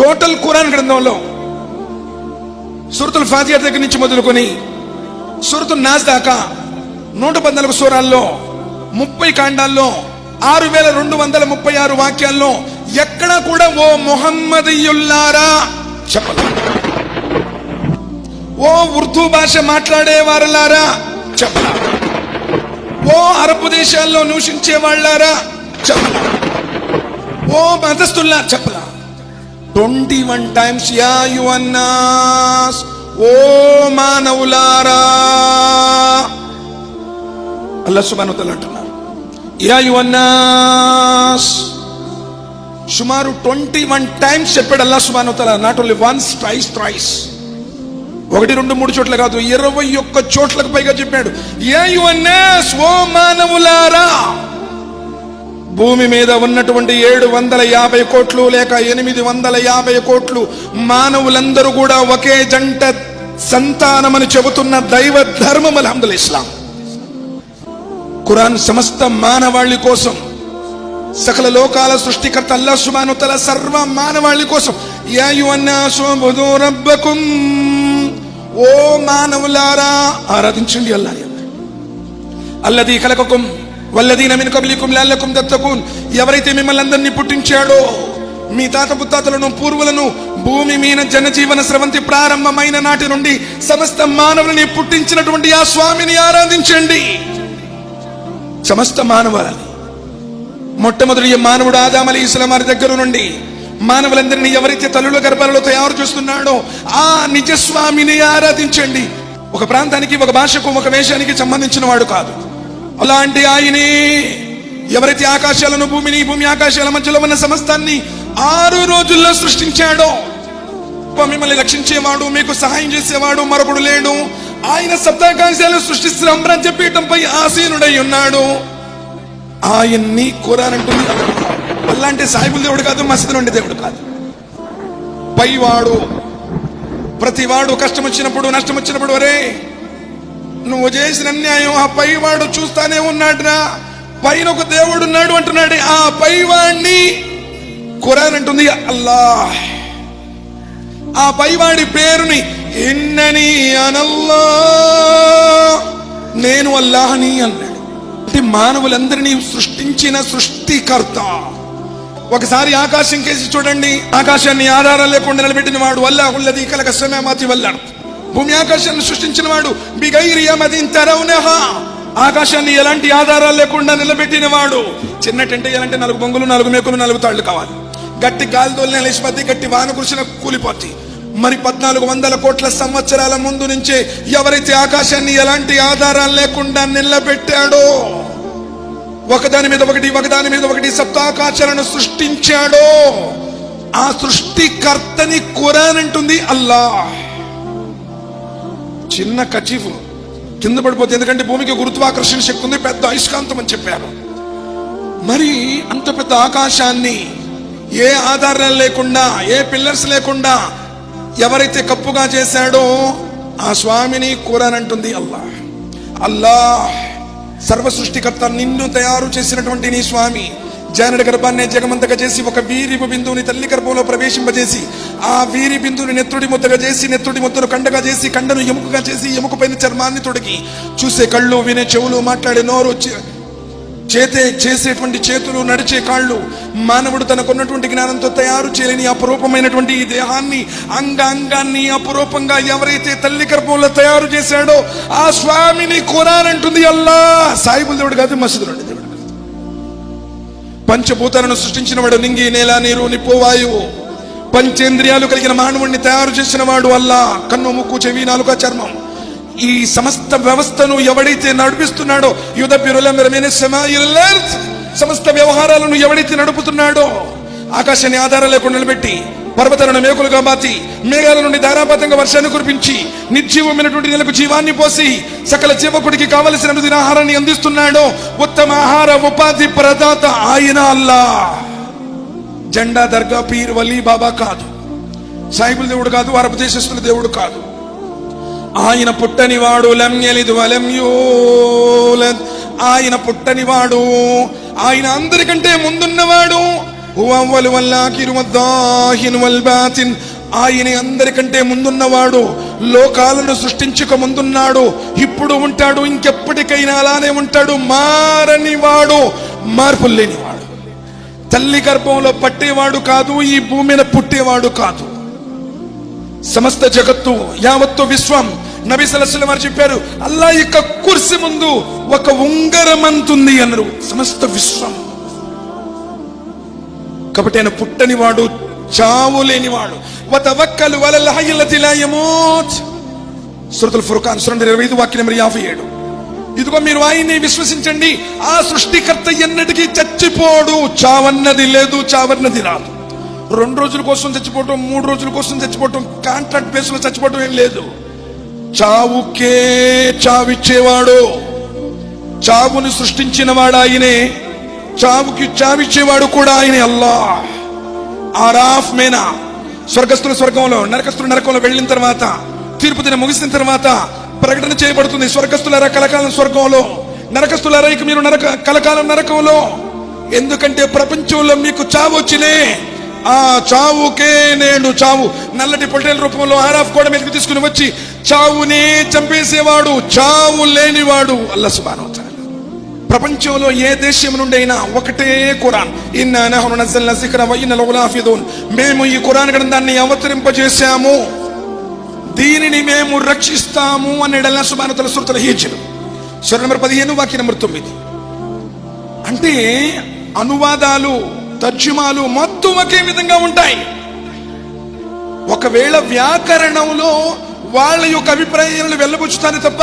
Total Quran గ్రంథంలో సురతుల్ ఫాజియర్ దగ్గర నుంచి మొదలుకొని సురతుల్ నాజ్ దాకా నూట పద్నాలుగు సూరాల్లో ముప్పై కాండాల్లో ఆరు వేల రెండు వందల ముప్పై ఆరు వాక్యాల్లో ఎక్కడా కూడా ఓ మొహమ్మదీయుల్లారా చెప్పదు. ఓ ఉర్దూ భాష మాట్లాడే వారలారా చెప్పలా ఓ అరబ్ దేశాల్లో నివసించే వాళ్ళారా చెప్పలా ఓ మతస్థుల్లా చెప్పలా ట్వంటీ వన్ టైమ్స్ యా యువన్నాస్ ఓ మానవులారా అల్లా సుబాను అంటున్నారు. యా యువన్నాస్ సుమారు ట్వంటీ వన్ టైమ్స్ చెప్పాడు అల్లా సుబాను తల not only once thrice thrice ఒకటి రెండు మూడు చోట్ల కాదు ఇరవై ఒక్క చోట్లకు పైగా చెప్పాడు. యా యువన్నాస్ ఓ మానవులారా భూమి మీద ఉన్నటువంటి ఏడు వందల యాభై కోట్లు లేక ఎనిమిది వందల యాభై కోట్లు మానవులందరూ కూడా ఒకే జంట సంతానమని చెబుతున్న దైవ ధర్మం అల్హమ్దుల్ ఇస్లాం. ఖురాన్ సమస్త మానవాళి కోసం సకల లోకాల సృష్టికర్త అల్లా సుబాను తల సర్వ మానవాళి కోసం రబ్బకుం ఓ మానవులారా ఆరాధించండి అల్లా అల్లది కలకకుం వల్లదీన మిన్ కబలికుం లల్లకుం దత్తకున్. ఎవరైతే మిమ్మల్ని అందరినీ పుట్టించాడో మీ తాత ముత్తాతలను పూర్వులను భూమి మీన జనజీవన స్రవంతి ప్రారంభమైన నాటి నుండి సమస్త మానవులని పుట్టించినటువంటి ఆ స్వామిని ఆరాధించండి. సమస్త మానవాలని మొట్టమొదటి ఈ మానవుడు ఆదామలి అలీ ఇస్లాం వారి దగ్గర నుండి మానవులందరినీ ఎవరైతే తల్లుల గర్భాలలో తయారు చేస్తున్నాడో ఆ నిజస్వామిని ఆరాధించండి. ఒక ప్రాంతానికి ఒక భాషకు ఒక వేషానికి సంబంధించిన వాడు కాదు. అలాంటి ఆయనే ఎవరైతే ఆకాశాలను భూమిని భూమి ఆకాశాల మధ్యలో ఉన్న సమస్తాన్ని ఆరు రోజుల్లో సృష్టించాడో మిమ్మల్ని రక్షించేవాడు మీకు సహాయం చేసేవాడు మరొకడు లేడు. ఆయన సప్తాకాశాలు సృష్టిస్తున్న అమ్రాజ్యపీఠంపై ఆసీనుడై ఉన్నాడు. ఆయన్ని కోరానంటుంది అలాంటి సాయిబుల్ దేవుడు కాదు మసీదు నుండి దేవుడు కాదు. పైవాడు ప్రతివాడు కష్టం వచ్చినప్పుడు నష్టం వచ్చినప్పుడు వరే నువ్వు చేసిన అన్యాయం ఆ పైవాడు చూస్తానే ఉన్నాడురా. పైన ఒక దేవుడు ఉన్నాడు అంటున్నాడు. ఆ పైవాడిని ఖురాన్ అంటుంది అల్లా ఆ పైవాడి పేరుని ఎన్నని అనల్లా నేను అల్లాహని అన్నాడు. అంటే మానవులందరినీ సృష్టించిన సృష్టికర్త. ఒకసారి ఆకాశం కేసి చూడండి. ఆకాశాన్ని ఆధారం లేకుండా నిలబెట్టిన వాడు అల్లాహుల్లది కలక సమయమాతి వల్లాడు. భూమి ఆకాశాన్ని సృష్టించిన వాడు. ఆకాశాన్ని ఎలాంటి ఆధారాలు లేకుండా నిలబెట్టిన వాడు. చిన్న టెంట్ వేయాలంటే నాలుగు బొంగులు నాలుగు మేకులు నాలుగు తాళ్ళు కావాలి. గట్టి గాలి తోలిన లేచిపోతే గట్టి వాన కురిసిన కూలిపోతాయి మరి పద్నాలుగు వందల కోట్ల సంవత్సరాల ముందు నుంచే ఎవరైతే ఆకాశాన్ని ఎలాంటి ఆధారాలు లేకుండా నిలబెట్టాడో ఒకదాని మీద ఒకటి ఒకదాని మీద ఒకటి సప్తాకాశాలను సృష్టించాడో ఆ సృష్టికర్తని కురాన్ అంటుంది అల్లాహ్. చిన్న కచీఫ్ కింద పడిపోతే ఎందుకంటే భూమికి గురుత్వాకర్షణ శక్తి ఉంది పెద్ద అయస్కాంతం అని చెప్పారు. మరి అంత పెద్ద ఆకాశాన్ని ఏ ఆధారాలు లేకుండా ఏ పిల్లర్స్ లేకుండా ఎవరైతే కప్పుగా చేశాడో ఆ స్వామిని కూరనంటుంది అల్లా అల్లా సర్వ సృష్టికర్త నిన్ను తయారు చేసినటువంటి నీ స్వామి. జానుడి గర్భాన్ని జగమంతగా చేసి ఒక వీరి బిందువుని తల్లి గర్భంలో ప్రవేశింపజేసి ఆ వీరి బిందువుని నెత్తుడి ముద్దగా చేసి నెత్తుడి ముద్దను కండగా చేసి కండను ఎముకగా చేసి ఎముక పైన చర్మాన్ని తొడిగి చూసే కళ్ళు వినే చెవులు మాట్లాడే నోరు చేతే చేసేటువంటి చేతులు నడిచే కాళ్ళు మానవుడు తనకున్నటువంటి జ్ఞానంతో తయారు చేయలేని అపురూపమైనటువంటి ఈ దేహాన్ని అంగాంగాన్ని అపురూపంగా ఎవరైతే తల్లి గర్భంలో తయారు చేశాడో ఆ స్వామిని కొనాలంటుంది అల్లా. సాయిబుల్ దేవుడు కాదు మసీదు పంచభూతాలను సృష్టించిన వాడు నింగి నేల నీరు నిప్పు వాయువు. పంచేంద్రియాలు కలిగిన మానవుణ్ణి తయారు చేసిన వాడు అల్లా. కన్ను ముక్కు చెవి నాలుక చర్మం. ఈ సమస్త వ్యవస్థను ఎవడైతే నడిపిస్తున్నాడో యుధ సమస్త వ్యవహారాలను ఎవడైతే నడుపుతున్నాడో ఆకాశాన్ని ఆధారం లేకుండా నిలబెట్టి పర్వతాలను మేకులుగా బాతి మేఘాల నుండి ధారాపాతంగా వర్షాన్ని కురిపించి నిర్జీవమైనటువంటి నెలకు జీవాన్ని పోసి సకల జీవకుడికి కావలసిన ఆహారాన్ని అందిస్తున్నాడో. ఉత్తమ ఆహార ఉపాధి ప్రదాత ఆయన అల్లా. జెండా దర్గా పీర్ వలీ బాబా కాదు. సాయిబుల్ దేవుడు కాదు అరబ్ దేశస్తుల దేవుడు కాదు. ఆయన పుట్టనివాడు లం యలిద్ వలం ఆయన పుట్టనివాడు ఆయన అందరికంటే ముందున్నవాడు హువ ఆయన అందరికంటే ముందున్నవాడు. లోకాలను సృష్టించక ముందున్నాడు. ఇప్పుడు ఉంటాడు ఇంకెప్పటికైనా అలానే ఉంటాడు. మారని వాడు మార్పులు లేనివాడు తల్లి గర్భంలో పట్టేవాడు కాదు ఈ భూమిని పుట్టేవాడు కాదు. సమస్త జగత్తు యావత్తు విశ్వం నబీ సలస్సుల వారు చెప్పారు అల్లా యొక్క కుర్సి ముందు ఒక ఉంగరం అంతుంది అన్నారు. సమస్త విశ్వం. కాబట్టి ఆయన పుట్టనివాడు చావు లేనివాడు. వతవక్కలు వలల్ హయ్యల్లతి యమూత్. సూరతుల్ ఫుర్ఖాన్ సురండి ఇరవై ఐదు వాక్యం నెంబర్ యాభై ఏడు. ఇదిగో మీరు ఆయన్ని విశ్వసించండి. ఆ సృష్టికర్త ఎన్నటికీ చచ్చిపోడు. చావన్నది లేదు చావన్నది రాదు. రెండు రోజుల కోసం చచ్చిపోవటం మూడు రోజుల కోసం చచ్చిపోవటం కాంట్రాక్ట్ బేస్లో చచ్చిపోవటం ఏం లేదు. చావుకే చావిచ్చేవాడు. చావుని సృష్టించిన వాడు ఆయనే. చావుకి చావిచ్చేవాడు కూడా ఆయన అల్లా. ఆరాఫ్ మేనా. స్వర్గస్థుల స్వర్గంలో నరకస్తుల నరకంలో వెళ్ళిన తర్వాత తీర్పు దిన ముగిసిన తర్వాత ప్రకటన చేయబడుతుంది స్వర్గస్థులారా కలకాలం స్వర్గంలో. నరకస్తులారా ఇక మీరు నరక కలకాలం నరకంలో. ఎందుకంటే ప్రపంచంలో మీకు చావు వచ్చినే ఆ చావుకే నేను చావు. నల్లటి పొట్టేల రూపంలో ఆరాఫ్ కూడా మీదకి తీసుకుని వచ్చి చావునే చంపేసేవాడు చావు లేనివాడు. అల్లా ప్రపంచంలో ఏ దేశం నుండి అయినా ఒకటే ఖురాన్. ఇన్నా మేము ఈ ఖురాన్ గ్రంథాన్ని అవతరింపజేశాము. దీనిని మేము రక్షిస్తాము అన్నాడు అల్లా సుబాను తల సురతల హీజరు. నెంబర్ పదిహేను వాక్య నెంబర్ తొమ్మిది. అంటే అనువాదాలు తర్జుమాలు మొత్తం ఒకే విధంగా ఉంటాయి. ఒకవేళ వ్యాకరణంలో వాళ్ళ యొక్క అభిప్రాయాలను వెళ్ళబుచ్చుతాను తప్ప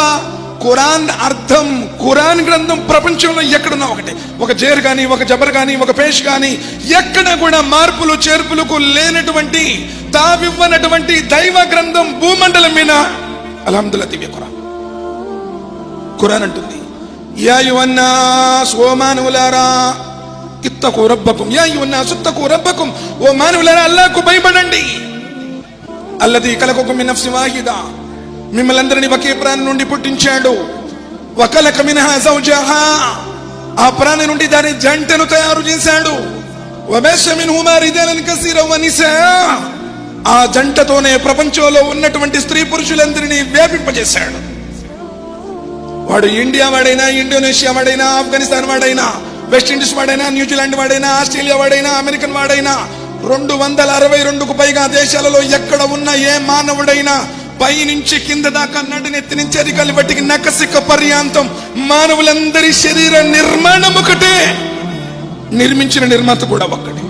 ఖురాన్ అర్థం ఖురాన్ గ్రంథం ప్రపంచంలో ఎక్కడున్నా ఒకటే. ఒక జేర్ కానీ ఒక జబర్ కానీ ఒక పేష్ కానీ ఎక్కడ కూడా మార్పులు చేర్పులకు లేనటువంటి తావివ్వనటువంటి దైవ గ్రంథం భూమండలం మీద అల్హమ్దుల్లా దివ్య ఖురాన్ ఖురాన్ అంటుంది యా యువన్నాస్ ఓ ఇత్తకు రబ్బకం యా యువన్నాస్ సుత్తకు రబ్బకం ఓ మానవులారా అల్లాహ్కు భయపడండి. అల్లది కలకొక మినఫ్సి వాహిదా. మిమ్మల్ని అందరినీ ఒకే ప్రాణి నుండి పుట్టించాడు. వకలక మినహా సౌజహా ఆ ప్రాణి నుండి దాని జంటను తయారు చేశాడు. ఆ జంటతోనే ప్రపంచంలో ఉన్నటువంటి స్త్రీ పురుషులందరినీ వ్యాపింపజేశాడు. వాడు ఇండియా వాడైనా ఇండోనేషియా వాడైనా ఆఫ్ఘనిస్తాన్ వాడైనా వెస్టిండీస్ వాడైనా న్యూజిలాండ్ వాడైనా ఆస్ట్రేలియా వాడైనా అమెరికన్ వాడైనా రెండు వందల అరవై రెండుకు పైగా దేశాలలో ఎక్కడ ఉన్న ఏ మానవుడైనా పై నుంచి కింద దాకా నడినెత్తి నుంచి అరికాలి బట్టికి నకసిక పర్యాంతం. మానవులందరి శరీర నిర్మాణం ఒకటే. నిర్మించిన నిర్మాత కూడా ఒక్కటే